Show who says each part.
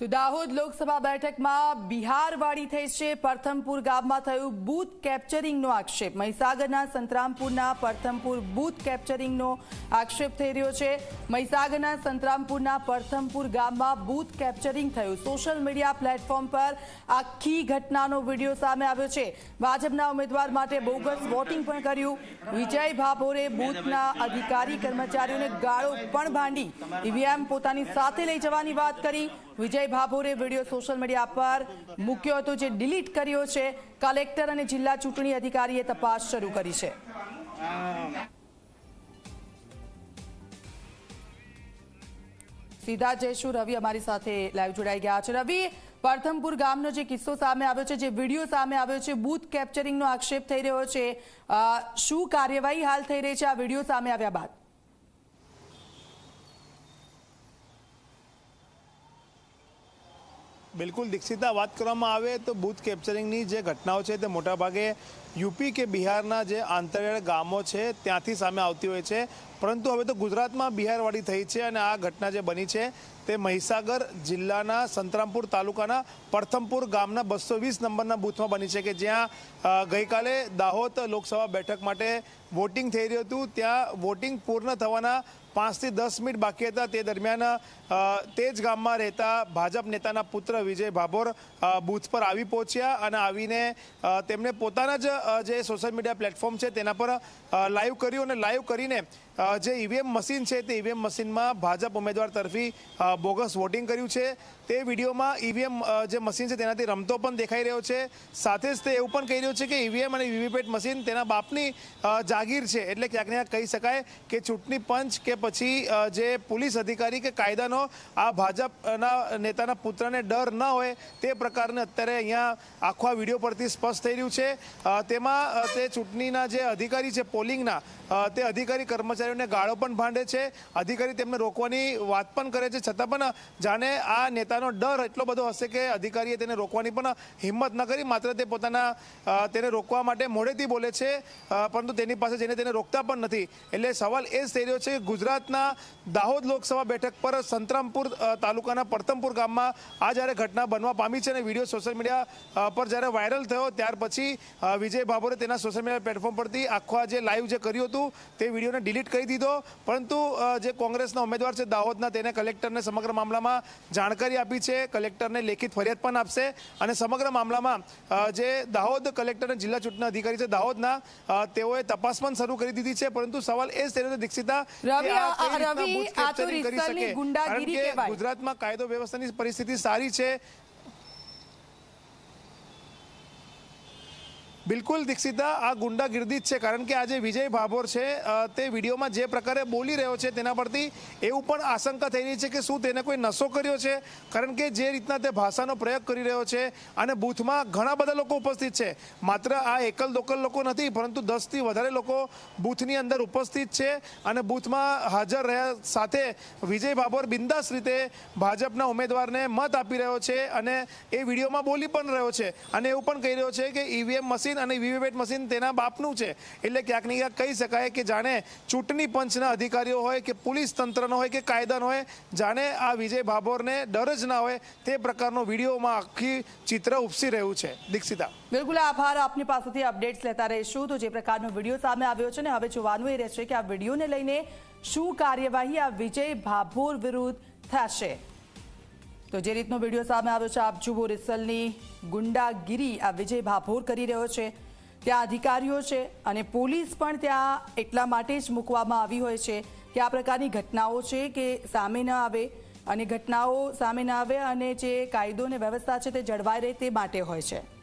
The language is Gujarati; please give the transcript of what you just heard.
Speaker 1: તો દાહોદ લોકસભા બેઠકમાં બિહારવાડી થઈ છે. પ્રથમપુર ગામમાં થયું બૂથ કેપ્ચરિંગનો આક્ષેપ. મહીસાગરના સંતરામપુરના પ્રથમપુર બૂથ કેપ્ચરિંગનો આક્ષેપ થઈ રહ્યો છે. મહીસાગરના સંતરામપુરના પ્રથમપુર ગામમાં બૂથ કેપ્ચરિંગ થયું. સોશિયલ મીડિયા પ્લેટફોર્મ પર આખી ઘટનાનો વીડિયો સામે આવ્યો છે. ભાજપના ઉમેદવાર માટે બોગસ વોટિંગ પણ કર્યું. વિજય ભાભોરે બૂથના અધિકારી કર્મચારીઓને ગાળો પણ ભાંડી. ઈવીએમ પોતાની સાથે લઈ જવાની વાત કરી. વિજય ભાભોરે વીડિયો સોશિયલ મીડિયા પર મૂક્યો હતો જે ડિલીટ કર્યો છે. કલેક્ટર અને જિલ્લા ચૂંટણી અધિકારીએ તપાસ શરૂ કરી છે. સીધા જયશું રવિ અમારી સાથે લાઈવ જોડાઈ ગયા છે. રવિ પ્રથમપુર ગામનો જે કિસ્સો સામે આવ્યો છે, જે વીડિયો સામે આવ્યો છે, બૂથ કેપ્ચરિંગનો આક્ષેપ થઈ રહ્યો છે. શું કાર્યવાહી હાલ થઈ રહી છે? આ વીડિયો સામે આવ્યા બાદ.
Speaker 2: બિલકુલ દીક્ષિતા, વાત કરવામાં આવે તો બૂથ કેપ્ચરિંગની જે ઘટનાઓ છે તે મોટાભાગે યુપી કે બિહારના જે આંતરિયાળ ગામો છે, ત્યાંથી સામે આવતી હોય છે. પરંતુ હવે તો ગુજરાતમાં બિહારવાડી થઈ છે અને આ ઘટના જે બની છે તે મહીસાગર જિલ્લાના સંતરામપુર તાલુકાના પ્રથમપુર ગામના બસો વીસ નંબરના બૂથમાં બની છે કે જ્યાં ગઈકાલે દાહોદ લોકસભા બેઠક માટે વોટિંગ થઈ રહ્યું હતું. ત્યાં વોટિંગ પૂર્ણ થવાના પાંચથી દસ મિનિટ બાકી હતા. તે દરમિયાન તે જ ગામમાં રહેતા ભાજપ નેતાના પુત્ર વિજય ભાભોર બૂથ પર આવી પહોંચ્યા અને આવીને તેમણે પોતાના જ જે સોશિયલ મીડિયા પ્લેટફોર્મ છે તેના પર લાઈવ કર્યું અને લાઈવ કરીને જે ઈવીએમ મશીન છે, તે ઈવીએમ મશીનમાં ભાજપ ઉમેદવાર તરફી બોગસ વોટિંગ કર્યું છે. તે વિડીયોમાં ઈવીએમ જે મશીન છે, તેનાથી રમતો પણ દેખાઈ રહ્યો છે. સાથે જ તે એવું પણ કહી રહ્યો છે કે ઈવીએમ અને વીવીપેટ મશીન તેના બાપની જાગીર છે. એટલે ક્યાંક ક્યાંક કહી શકાય કે ચૂંટણી પંચ કે પછી જે પોલીસ અધિકારી કે કાયદાનો આ ભાજપના નેતાના પુત્રને ડર ન હોય, તે પ્રકારને અત્યારે અહીંયા આખો વીડિયો પરથી સ્પષ્ટ થઈ રહ્યું છે. તેમાં તે ચૂંટણીના જે અધિકારી છે, પોલિંગના તે અધિકારી કર્મચારીઓને ગાળો પણ ભાંડે છે. અધિકારી તેમને રોકવાની વાત પણ કરે છે. છતાં પણ જાણે આ નેતાનો ડર એટલો બધો હશે કે અધિકારીએ તેને રોકવાની પણ હિંમત ન કરી. માત્ર તે પોતાના તેને રોકવા માટે મોડેથી બોલે છે પરંતુ તેની પાસે જઈને તેને રોકતા પણ નથી. એટલે સવાલ એ જ થઈ રહ્યો છે કે ગુજરાતના દાહોદ લોકસભા બેઠક પર સંતરામપુર તાલુકાના પ્રથમપુર ગામમાં આ જ્યારે ઘટના બનવા પામી છે અને વીડિયો સોશિયલ મીડિયા પર જ્યારે વાયરલ થયો, ત્યાર પછી વિજય ભાભોરે તેના સોશિયલ મીડિયા પ્લેટફોર્મ પરથી આખો જે લાઈવ જે કર્યું હતું, તે વિડીયોને ડિલીટ કરી દીધો. પરંતુ જે કોંગ્રેસના ઉમેદવાર છે દાહોદના તેને કલેક્ટરને સમગ્ર મામલામાં જાણકારી આપી છે. કલેક્ટરને લેખિત ફરિયાદ પણ આપશે. અને સમગ્ર મામલામાં જે દાહોદ કલેક્ટર અને જિલ્લા ચૂંટણી અધિકારી છે દાહોદના તેઓએ તપાસ પણ શરૂ કરી દીધી છે. પરંતુ સવાલ એ છે દીક્ષિતા કરી. ગુજરાતમાં કાયદો વ્યવસ્થાની પરિસ્થિતિ સારી છે. બિલકુલ દીક્ષિતા, આ ગુંડાગીર્દી જ છે, કારણ કે આજે વિજય ભાભોર છે તે વિડીયોમાં જે પ્રકારે બોલી રહ્યો છે તેના પરથી એવું પણ આશંકા થઈ રહી છે કે શું તેને કોઈ નશો કર્યો છે, કારણ કે જે રીતના તે ભાષાનો પ્રયોગ કરી રહ્યો છે અને બૂથમાં ઘણા બધા લોકો ઉપસ્થિત છે. માત્ર આ એકલ દોકલ લોકો નથી, પરંતુ દસથી વધારે લોકો બૂથની અંદર ઉપસ્થિત છે અને બૂથમાં હાજર રહ્યા સાથે વિજય ભાભોર બિંદાસ રીતે ભાજપના ઉમેદવારને મત આપી રહ્યો છે અને એ વિડીયોમાં બોલી પણ રહ્યો છે. અને એવું પણ કહી રહ્યો છે કે ઈવીએમ મશીન અને વીવીપેટ મશીન તેના બાપનું છે. એટલે ક્યાંક ને ક્યાંક કહી શકાય કે જાણે ચૂંટણી પંચના અધિકારીઓ હોય કે પોલીસ તંત્રનો હોય કે કાયદાનો હોય, જાણે આ વિજય ભાભોરને ડર જ ના હોય તે પ્રકારનો વિડીયોમાં આખી ચિત્ર ઉપસી રહ્યું છે. દીક્ષિતા.
Speaker 1: બિલકુલ, આભાર. આપની પાસેથી અપડેટ્સ લેતા રહીશું. તો જે પ્રકારનો વીડિયો સામે આવ્યો છે ને, હવે જોવાનું એ રહેશે કે આ વિડીયોને લઈને શું કાર્યવાહી આ વિજય ભાભોર વિરુદ્ધ થશે. તો જે રીતનો વીડિયો સામે આવ્યો છે, આપ જુઓ રિસલની ગુંડાગીરી, આ વિજય ભાભોર કરી રહ્યો છે. ત્યાં અધિકારીઓ છે અને પોલીસ પણ ત્યાં એટલા માટે જ મૂકવામાં આવી હોય છે કે આ પ્રકારની ઘટનાઓ છે કે સામે ન આવે. અને ઘટનાઓ સામે ન આવે અને જે કાયદો અને વ્યવસ્થા છે તે જળવાઈ રહે તે માટે હોય છે.